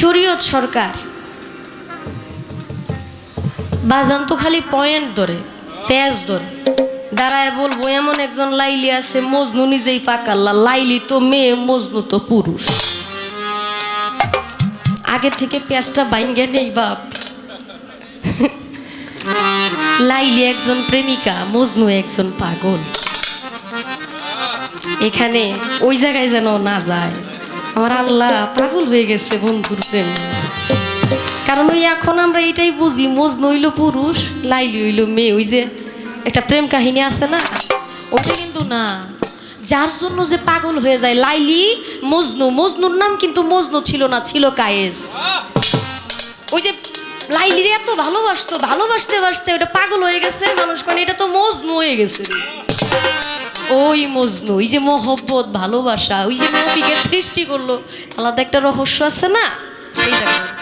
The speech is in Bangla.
শরীয়ত সরকার। বাজান তো খালি পয়েন্ট ধরে, তেজ ধরে। দাঁড়ায় বলব, এমন একজন লাইলি আছে, মজনু নিজেই পাকাল্লা লাইলি তো মেয়ে, মজনু তো পুরুষ। আগে থেকে পেঁচটা বাইঙ্গে নেই বাপ। লাইলি একজন প্রেমিকা, মজনু একজন পাগল। এখানে ওই জায়গায় যেন না যায়। আমার আল্লাহ পাগল হয়ে গেছে বন্ধুর প্রেম কারণ ওই এখন আমরা এটাই বুঝি, মজনু হইল পুরুষ, লাইলি হইল মেয়ে। ওই যে একটা প্রেম কাহিনী আছে না? ওটা কিন্তু না। যার জন্য যে পাগল হয়ে যায়, লাইলি, মজনু। মজনুর নাম কিন্তু মজনু ছিল না, ছিল কায়েস। ওই যে লাইলির এত ভালোবাসতো ভালোবাসতে বাসতে ওটা পাগল হয়ে গেছে, মানুষ কারণ এটা তো মজনু হয়ে গেছে। ওই মজনু ওই যে মহব্বত, ভালোবাসা, ওই যে মহবিকে সৃষ্টি করল, আলাদা একটা রহস্য আছে না? সেই জায়গায়